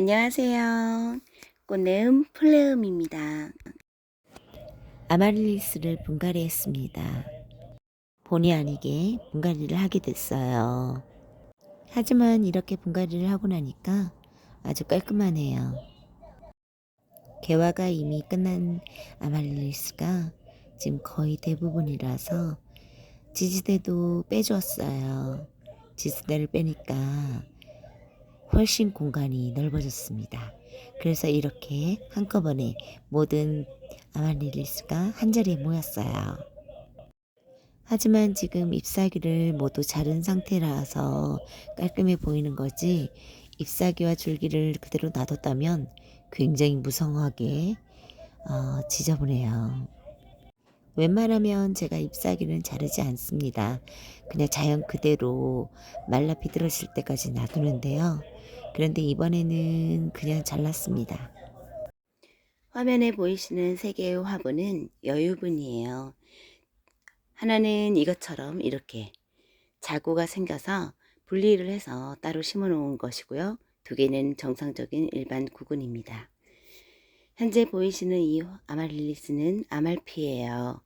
안녕하세요. 꽃내음 플레음입니다. 아마릴리스를 분갈이 했습니다. 본의 아니게 분갈이를 하게 됐어요. 하지만 이렇게 분갈이를 하고 나니까 아주 깔끔하네요. 개화가 이미 끝난 아마릴리스가 지금 거의 대부분이라서 지지대도 빼주었어요. 지지대를 빼니까 훨씬 공간이 넓어졌습니다. 그래서 이렇게 한꺼번에 모든 아마릴리스가 한 자리에 모였어요. 하지만 지금 잎사귀를 모두 자른 상태라서 깔끔해 보이는 거지 잎사귀와 줄기를 그대로 놔뒀다면 굉장히 무성하게 어, 지저분해요. 웬만하면 제가 잎사귀는 자르지 않습니다. 그냥 자연 그대로 말라 비들어질 때까지 놔두는데요. 그런데 이번에는 그냥 잘랐습니다. 화면에 보이시는 세 개의 화분은 여유분이에요. 하나는 이것처럼 이렇게 자구가 생겨서 분리를 해서 따로 심어 놓은 것이고요. 두 개는 정상적인 일반 구근입니다. 현재 보이시는 이 아말릴리스는 아말피예요.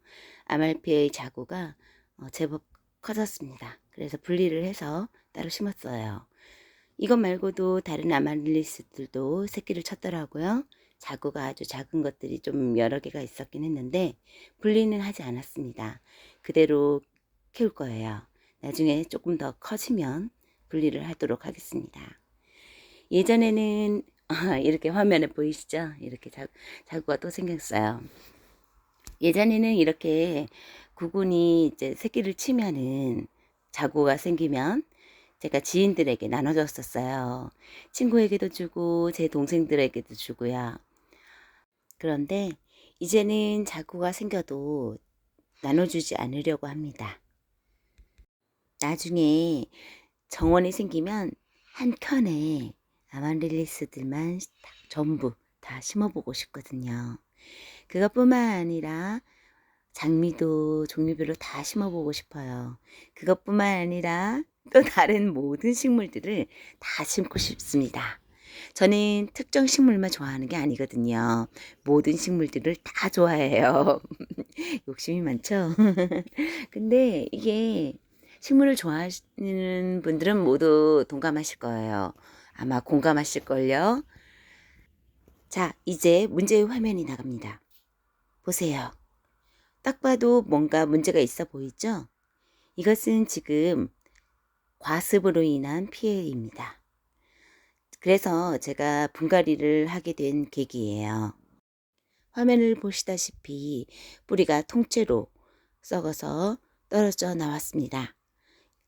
아말피의 자구가 어, 제법 커졌습니다. 그래서 분리를 해서 따로 심었어요. 이것 말고도 다른 아말릴리스들도 새끼를 쳤더라고요. 자구가 아주 작은 것들이 좀 여러 개가 있었긴 했는데 분리는 하지 않았습니다. 그대로 키울 거예요. 나중에 조금 더 커지면 분리를 하도록 하겠습니다. 예전에는 이렇게 화면에 보이시죠? 이렇게 자, 자구가 또 생겼어요. 예전에는 이렇게 구근이 이제 새끼를 치면은 자구가 생기면 제가 지인들에게 나눠줬었어요. 친구에게도 주고 제 동생들에게도 주고요. 그런데 이제는 자구가 생겨도 나눠주지 않으려고 합니다. 나중에 정원이 생기면 한 켠에 아마릴리스들만 전부 다 심어보고 싶거든요. 그것뿐만 아니라 장미도 종류별로 다 심어보고 싶어요. 그것뿐만 아니라 또 다른 모든 식물들을 다 심고 싶습니다. 저는 특정 식물만 좋아하는 게 아니거든요. 모든 식물들을 다 좋아해요. 욕심이 많죠? 근데 이게 식물을 좋아하시는 분들은 모두 동감하실 거예요. 아마 공감하실걸요? 자, 이제 문제의 화면이 나갑니다. 보세요. 딱 봐도 뭔가 문제가 있어 보이죠? 이것은 지금 과습으로 인한 피해입니다. 그래서 제가 분갈이를 하게 된 계기예요. 화면을 보시다시피 뿌리가 통째로 썩어서 떨어져 나왔습니다.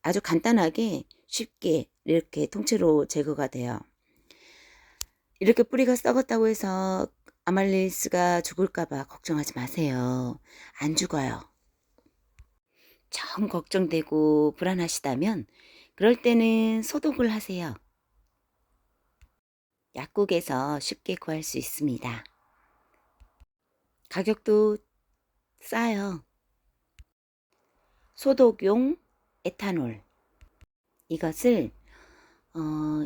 아주 간단하게 쉽게 이렇게 통째로 제거가 돼요. 이렇게 뿌리가 썩었다고 해서 아말릴스가 죽을까봐 걱정하지 마세요. 안 죽어요. 정 걱정되고 불안하시다면 그럴 때는 소독을 하세요. 약국에서 쉽게 구할 수 있습니다. 가격도 싸요. 소독용 에탄올. 이것을 어,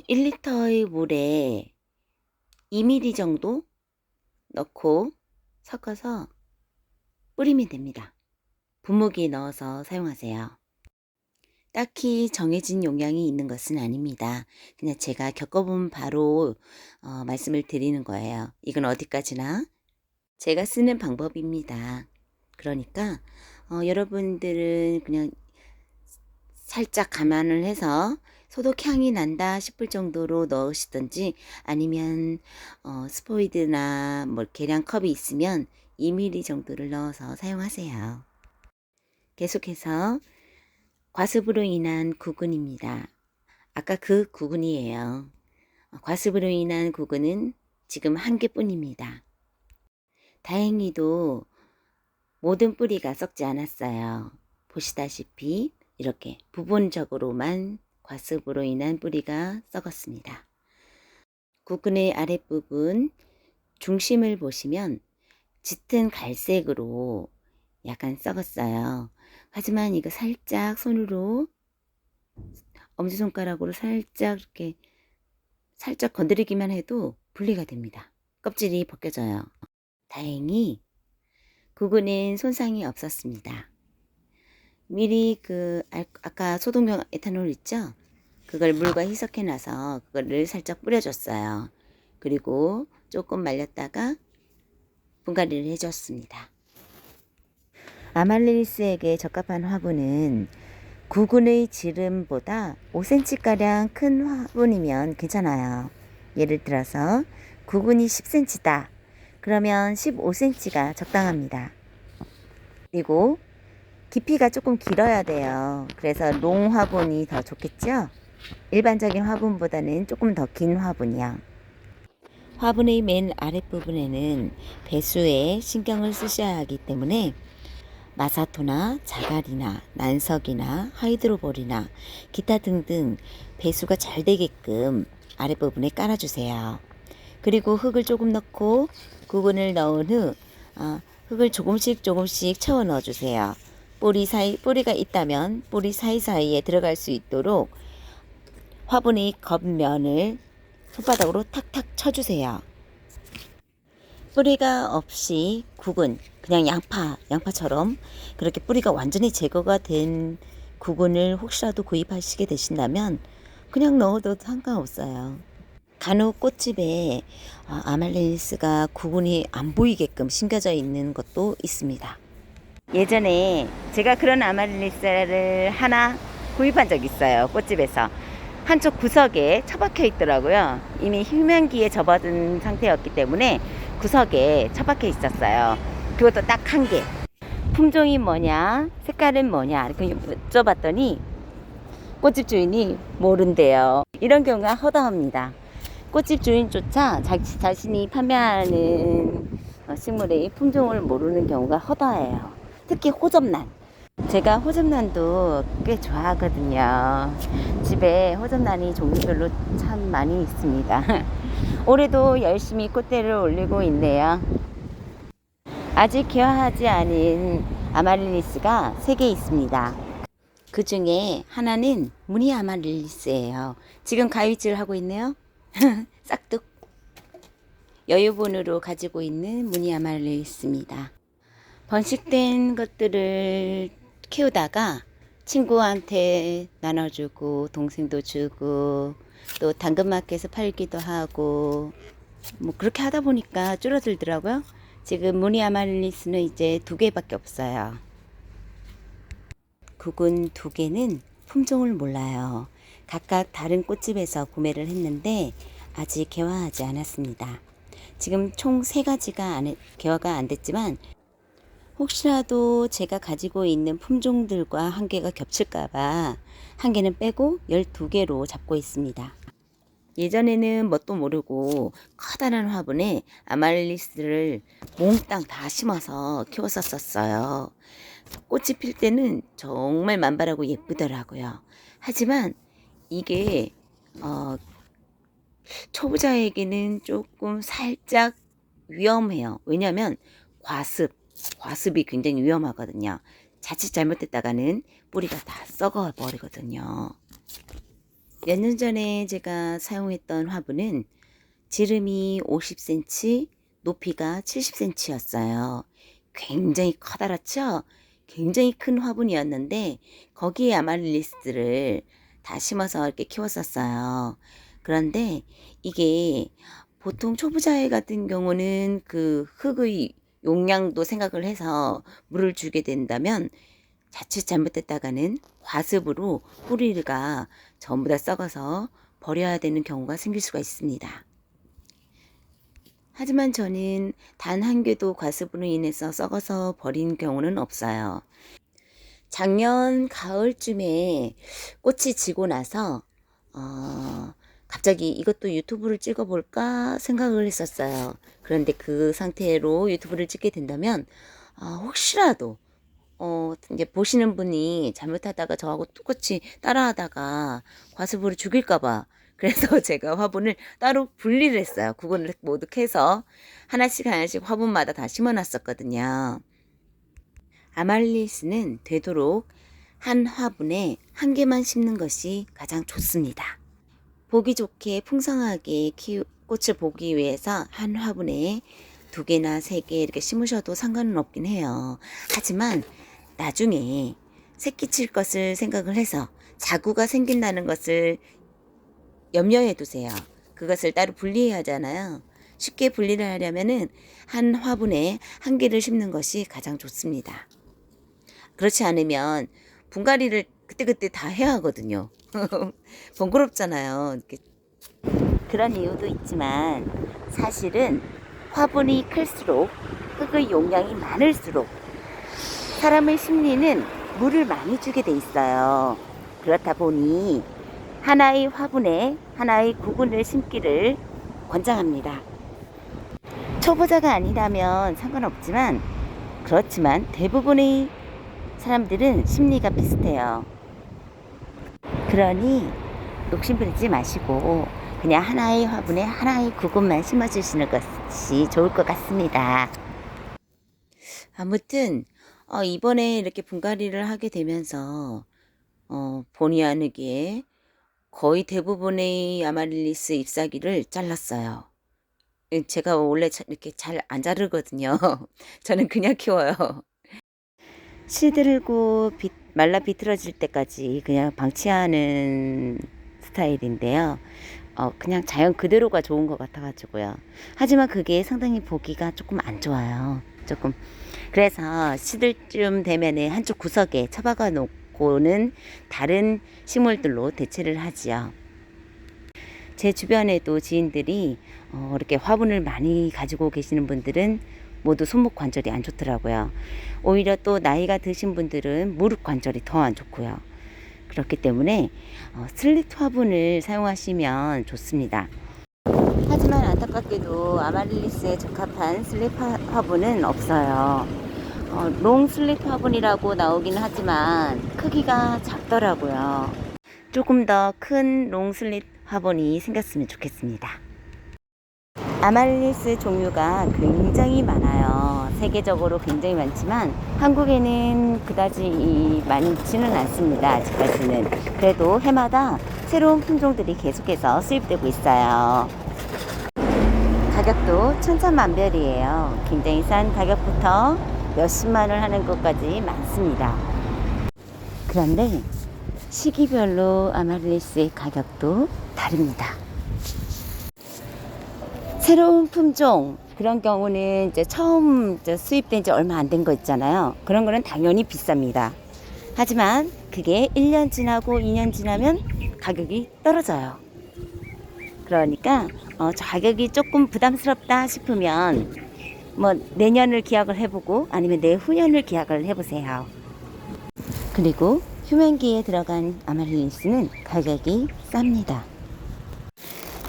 1리터의 물에 2ml 정도 넣고 섞어서 뿌리면 됩니다. 분무기 넣어서 사용하세요. 딱히 정해진 용량이 있는 것은 아닙니다. 그냥 제가 겪어본 바로 어, 말씀을 드리는 거예요. 이건 어디까지나 제가 쓰는 방법입니다. 그러니까 어, 여러분들은 그냥 살짝 감안을 해서 소독향이 난다 싶을 정도로 넣으시든지 아니면 어, 스포이드나 뭐 계량컵이 있으면 2ml 정도를 넣어서 사용하세요. 계속해서 과습으로 인한 구근입니다. 아까 그 구근이에요. 과습으로 인한 구근은 지금 한 개뿐입니다. 다행히도 모든 뿌리가 썩지 않았어요. 보시다시피 이렇게 부분적으로만 과습으로 인한 뿌리가 썩었습니다. 구근의 아랫부분 중심을 보시면 짙은 갈색으로 약간 썩었어요. 하지만 이거 살짝 손으로 엄지손가락으로 살짝 이렇게 살짝 건드리기만 해도 분리가 됩니다. 껍질이 벗겨져요. 다행히 구근은 손상이 없었습니다. 미리 그 알- 아까 소독용 에탄올 있죠? 그걸 물과 희석해 놔서 그거를 살짝 뿌려줬어요. 그리고 조금 말렸다가 분갈이를 해줬습니다. 아말리스에게 적합한 화분은 구근의 지름보다 5cm가량 큰 화분이면 괜찮아요. 예를 들어서 구근이 10cm다. 그러면 15cm가 적당합니다. 그리고 깊이가 조금 길어야 돼요. 그래서 롱 화분이 더 좋겠죠? 일반적인 화분보다는 조금 더 긴 화분이요. 화분의 맨 아랫부분에는 배수에 신경을 쓰셔야 하기 때문에 마사토나 자갈이나 난석이나 하이드로볼이나 기타 등등 배수가 잘 되게끔 아랫부분에 깔아주세요. 그리고 흙을 조금 넣고 구근을 넣은 후 아, 흙을 조금씩 조금씩 채워 넣어주세요. 뿌리 사이 뿌리가 있다면 뿌리 사이사이에 들어갈 수 있도록 화분의 겉면을 손바닥으로 탁탁 쳐주세요. 뿌리가 없이 구근 그냥 양파 양파처럼 그렇게 뿌리가 완전히 제거가 된 구근을 혹시라도 구입하시게 되신다면 그냥 넣어도 상관없어요. 간혹 꽃집에 어, 아말레니스가 구근이 안 보이게끔 심겨져 있는 것도 있습니다. 예전에 제가 그런 아말레니스를 하나 구입한 적 있어요. 꽃집에서. 한쪽 구석에 처박혀 있더라고요. 이미 휴면기에 접어든 상태였기 때문에 구석에 처박혀 있었어요. 그것도 딱 한 개. 품종이 뭐냐, 색깔은 뭐냐, 이렇게 여쭤봤더니 꽃집 주인이 모른대요. 이런 경우가 허다합니다. 꽃집 주인조차 자기 자신이 판매하는 어, 식물의 품종을 모르는 경우가 허다해요. 특히 호접란. 제가 호접란도 꽤 좋아하거든요. 집에 호접란이 종류별로 참 많이 있습니다. 올해도 열심히 꽃대를 올리고 있네요. 아직 개화하지 않은 아마릴리스가 3개 있습니다. 그 중에 하나는 무늬 아마릴리스예요. 지금 가위질 하고 있네요. 싹둑. 여유분으로 가지고 있는 무늬 아마릴리스입니다. 번식된 것들을 키우다가 친구한테 나눠주고 동생도 주고 또 당근마켓에서 팔기도 하고 뭐 그렇게 하다 보니까 줄어들더라고요. 지금 무늬 아말리스는 이제 두 개밖에 없어요. 국은 두 개는 품종을 몰라요. 각각 다른 꽃집에서 구매를 했는데 아직 개화하지 않았습니다. 지금 총 세 가지가 안, 개화가 안 됐지만 혹시라도 제가 가지고 있는 품종들과 한 개가 겹칠까봐 한 개는 빼고 12개로 잡고 있습니다. 예전에는 뭣도 모르고 커다란 화분에 아말리스를 몽땅 다 심어서 키웠었어요. 꽃이 필 때는 정말 만발하고 예쁘더라고요. 하지만 이게 어, 초보자에게는 조금 살짝 위험해요. 왜냐하면 과습, 과습이 굉장히 위험하거든요. 자칫 잘못됐다가는 뿌리가 다 썩어 버리거든요. 몇 년 전에 제가 사용했던 화분은 지름이 50cm, 높이가 70cm였어요. 굉장히 커다랗죠? 굉장히 큰 화분이었는데 거기에 아말리스를 다 심어서 이렇게 키웠었어요. 그런데 이게 보통 초보자애 같은 경우는 그 흙의 용량도 생각을 해서 물을 주게 된다면 자칫 잘못됐다가는 과습으로 뿌리가 전부 다 썩어서 버려야 되는 경우가 생길 수가 있습니다. 하지만 저는 단 한 개도 과습으로 인해서 썩어서 버린 경우는 없어요. 작년 가을쯤에 꽃이 지고 나서 어, 갑자기 이것도 유튜브를 찍어볼까 생각을 했었어요. 그런데 그 상태로 유튜브를 찍게 된다면 아, 혹시라도 어, 이제 보시는 분이 잘못하다가 저하고 똑같이 따라하다가 과습으로 죽일까봐 그래서 제가 화분을 따로 분리를 했어요. 구분을 모두 해서 하나씩 하나씩 화분마다 다 심어놨었거든요. 아말리스는 되도록 한 화분에 한 개만 심는 것이 가장 좋습니다. 보기 좋게 풍성하게 키우, 꽃을 보기 위해서 한 화분에 두 개나 세 개 이렇게 심으셔도 상관은 없긴 해요. 하지만 나중에 새끼 칠 것을 생각을 해서 자구가 생긴다는 것을 염려해 두세요. 그것을 따로 분리해야 하잖아요. 쉽게 분리를 하려면은 한 화분에 한 개를 심는 것이 가장 좋습니다. 그렇지 않으면 분갈이를 그때그때 다 해야 하거든요. 번거롭잖아요. 그런 이유도 있지만 사실은 화분이 클수록 흙의 용량이 많을수록 사람의 심리는 물을 많이 주게 돼 있어요. 그렇다 보니 하나의 화분에 하나의 구근을 심기를 권장합니다. 초보자가 아니라면 상관없지만 그렇지만 대부분의 사람들은 심리가 비슷해요. 그러니 욕심 부리지 마시고 그냥 하나의 화분에 하나의 구근만 심어주시는 것이 좋을 것 같습니다. 아무튼 어, 이번에 이렇게 분갈이를 하게 되면서 어, 본의 아니게 거의 대부분의 아마릴리스 잎사귀를 잘랐어요. 예, 제가 원래 자- 이렇게 잘 안 자르거든요. 저는 그냥 키워요. 시들고 비- 말라 비틀어질 때까지 그냥 방치하는 스타일인데요. 어, 그냥 자연 그대로가 좋은 것 같아가지고요. 하지만 그게 상당히 보기가 조금 안 좋아요. 조금. 그래서 시들 쯤 되면은 한쪽 구석에 처박아 놓고는 다른 식물들로 대체를 하지요. 제 주변에도 지인들이 어, 이렇게 화분을 많이 가지고 계시는 분들은 모두 손목 관절이 안 좋더라고요. 오히려 또 나이가 드신 분들은 무릎 관절이 더 안 좋고요. 그렇기 때문에 어, 슬릿 화분을 사용하시면 좋습니다. 하지만 안타깝게도 아마릴리스에 적합한 화- 화분은 없어요. 어, 롱 슬립 화분이라고 나오긴 하지만 크기가 작더라고요. 조금 더 큰 롱 슬립 화분이 생겼으면 좋겠습니다. 아말리스 종류가 굉장히 많아요. 세계적으로 굉장히 많지만 한국에는 그다지 많지는 않습니다. 아직까지는. 그래도 해마다 새로운 품종들이 계속해서 수입되고 있어요. 가격도 천차만별이에요. 굉장히 싼 가격부터 몇십만 원 하는 것까지 많습니다. 그런데 시기별로 아마릴리스의 가격도 다릅니다. 새로운 품종 그런 경우는 이제 처음 수입된 지 얼마 안 된 거 있잖아요. 그런 거는 당연히 비쌉니다. 하지만 그게 1년 지나고 2년 지나면 가격이 떨어져요. 그러니까 어, 저 가격이 조금 부담스럽다 싶으면 뭐 내년을 기약을 해보고 아니면 내후년을 기약을 해보세요. 그리고 휴men기에 들어간 아마릴리스는 가격이 쌉니다.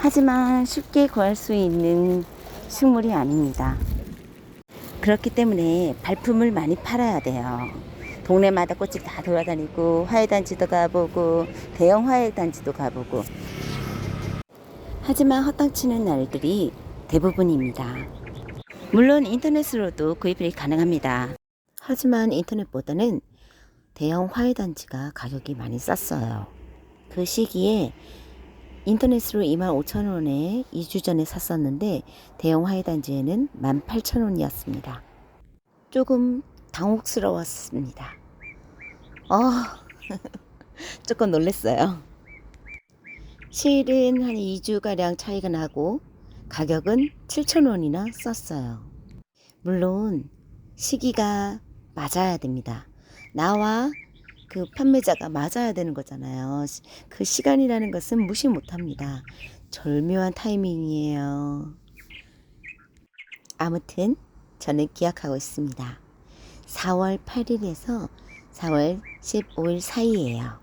하지만 쉽게 구할 수 있는 식물이 아닙니다. 그렇기 때문에 발품을 많이 팔아야 돼요. 동네마다 꽃집 다 돌아다니고 화훼단지도 가보고 대형 화훼단지도 가보고 하지만 헛땅치는 날들이 대부분입니다. 물론 인터넷으로도 구입이 가능합니다. 하지만 인터넷보다는 대형 화훼단지가 가격이 많이 쌌어요. 그 시기에 인터넷으로 25,000원에 2주 전에 샀었는데 대형 화훼단지에는 18,000원이었습니다. 조금 당혹스러웠습니다. 어, 조금 놀랐어요. 실은 한 2주가량 차이가 나고 가격은 7,000원이나 썼어요. 물론 시기가 맞아야 됩니다. 나와 그 판매자가 맞아야 되는 거잖아요. 시- 그 시간이라는 것은 무시 못 합니다. 절묘한 타이밍이에요. 아무튼 저는 기약하고 있습니다. 4월 8일에서 4월 15일 사이에요.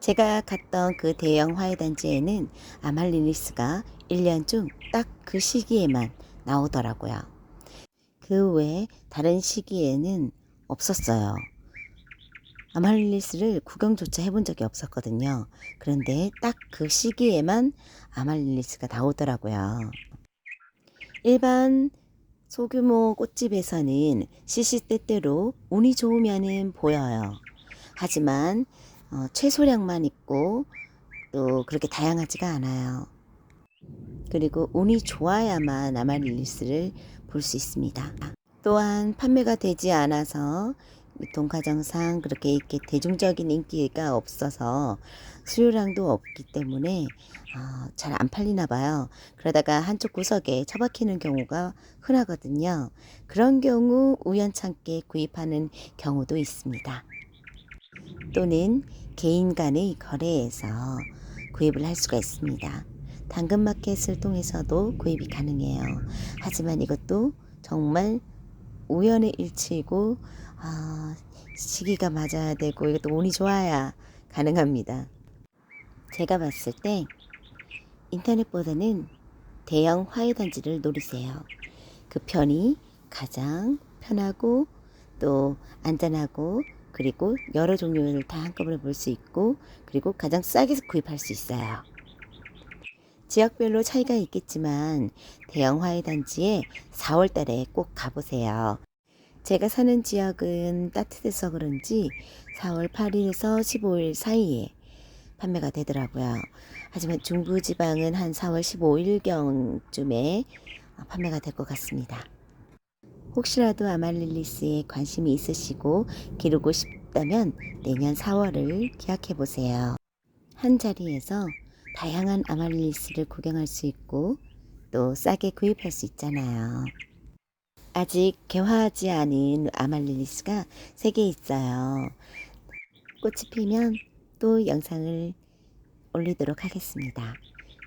제가 갔던 그 대형 화훼단지에는 아말리니스가 1년 중 딱 그 시기에만 나오더라고요. 그 외에 다른 시기에는 없었어요. 아말릴리스를 구경조차 해본 적이 없었거든요. 그런데 딱 그 시기에만 아말릴리스가 나오더라고요. 일반 소규모 꽃집에서는 시시때때로 운이 좋으면은 보여요. 하지만 어, 최소량만 있고 또 그렇게 다양하지가 않아요. 그리고 운이 좋아야만 아마릴리스를 볼 수 있습니다. 또한 판매가 되지 않아서 유통과정상 그렇게 이렇게 대중적인 인기가 없어서 수요량도 없기 때문에 어, 잘 안 팔리나 봐요. 그러다가 한쪽 구석에 처박히는 경우가 흔하거든요. 그런 경우 우연찮게 구입하는 경우도 있습니다. 또는 개인 간의 거래에서 구입을 할 수가 있습니다. 당근마켓을 통해서도 구입이 가능해요. 하지만 이것도 정말 우연의 일치이고 아, 시기가 맞아야 되고 이것도 운이 좋아야 가능합니다. 제가 봤을 때 인터넷보다는 대형 화훼단지를 노리세요. 그 편이 가장 편하고 또 안전하고 그리고 여러 종류를 다 한꺼번에 볼 수 있고 그리고 가장 싸게 구입할 수 있어요. 지역별로 차이가 있겠지만 대형 화훼단지에 4월 달에 꼭 가보세요. 제가 사는 지역은 따뜻해서 그런지 4월 8일에서 15일 사이에 판매가 되더라고요. 하지만 중부지방은 한 4월 15일경쯤에 판매가 될 것 같습니다. 혹시라도 아말릴리스에 관심이 있으시고 기르고 싶다면 내년 4월을 기약해 보세요. 한 자리에서 다양한 아말릴리스를 구경할 수 있고 또 싸게 구입할 수 있잖아요. 아직 개화하지 않은 아말릴리스가 3개 있어요. 꽃이 피면 또 영상을 올리도록 하겠습니다.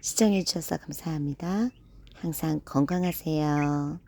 시청해 주셔서 감사합니다. 항상 건강하세요.